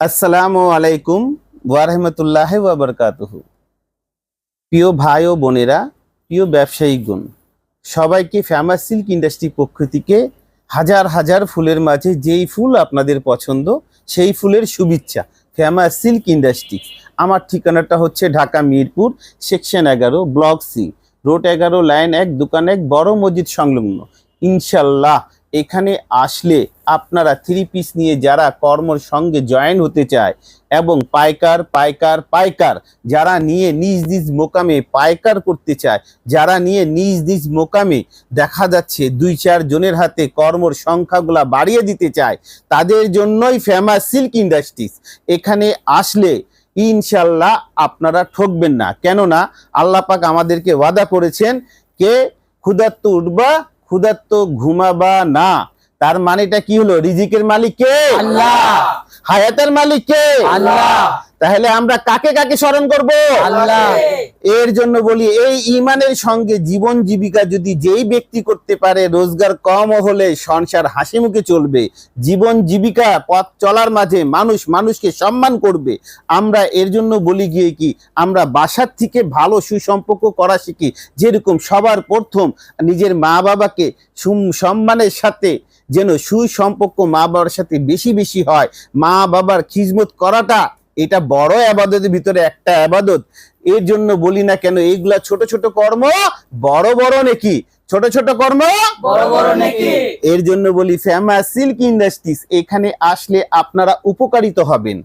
আসসালামু আলাইকুম ওয়ারহমতুল্লাহ ওয়াবারকাতুহ। প্রিয় ভাই ও বোনেরা, প্রিয় ব্যবসায়িকগণ সবাইকে ফেমাস সিল্ক ইন্ডাস্ট্রি পক্ষ থেকে হাজার হাজার ফুলের মাঝে যেই ফুল আপনাদের পছন্দ, সেই ফুলের শুভেচ্ছা। ফেমাস সিল্ক ইন্ডাস্ট্রি আমার ঠিকানাটা হচ্ছে ঢাকা মিরপুর, সেকশন এগারো, ব্লক সি। রোড এগারো, লাইন এক, দোকান এক, বড় মসজিদ সংলগ্ন। ইনশাল্লাহ এখানে আসলে আপনারা থ্রি পিস নিয়ে যারা কর্মর সঙ্গে জয়েন হতে চায় এবং পাইকার পাইকার পাইকার, যারা নিয়ে নিজ নিজ মোকামে পাইকার করতে চায়, যারা নিয়ে নিজ নিজ মোকামে দেখা যাচ্ছে দুই চার জনের হাতে কর্মর সংখ্যাগুলা বাড়িয়ে দিতে চায়, তাদের জন্যই ফেমাস সিল্ক ইন্ডাস্ট্রিজ এখানে আসলে ইনশাল্লাহ আপনারা ঠকবেন না। কেননা আল্লাহ পাক আমাদেরকে ওয়াদা করেছেন, কে ক্ষুধার্ত উঠবা, ক্ষুধার্ত ঘুমাবা না। তার মানেটা কি হলো? রিজিকের মালিক কে? আল্লাহ। হায়াতের মালিক কে? আল্লাহ। তাহলে আমরা কাকে কাকে স্মরণ করব? আল্লাহ এর জন্য বলি এই ইমানের সঙ্গে জীবন জীবিকা যদি যেই ব্যক্তি করতে পারে রোজগার কম হলে সংসার হাসি মুখে চলবে। জীবন জীবিকা পথ চলার মাঝে মানুষ মানুষকে সম্মান করবে। আমরা এর জন্য বলি গিয়ে কি আমরা বাসার থেকে ভালো সুসম্পর্ক করা শিখি। যেরকম সবার প্রথম নিজের মা বাবাকে সুম- সম্মানের সাথে যেন সুসম্পর্ক মা বাবার সাথে বেশি বেশি হয়। মা বাবার খিজমত করাটা এটা বড় আবাদতের ভিতরে একটা আবাদত। এর জন্য বলি না কেন এইগুলা ছোট ছোট কর্ম বড় বড় নাকি? ছোট ছোট কর্ম? বড় বড় নাকি? এর জন্য বলি ফেমাস সিল্ক ইন্ডাস্ট্রিজ এখানে আসলে আপনারা উপকারিত হবেন।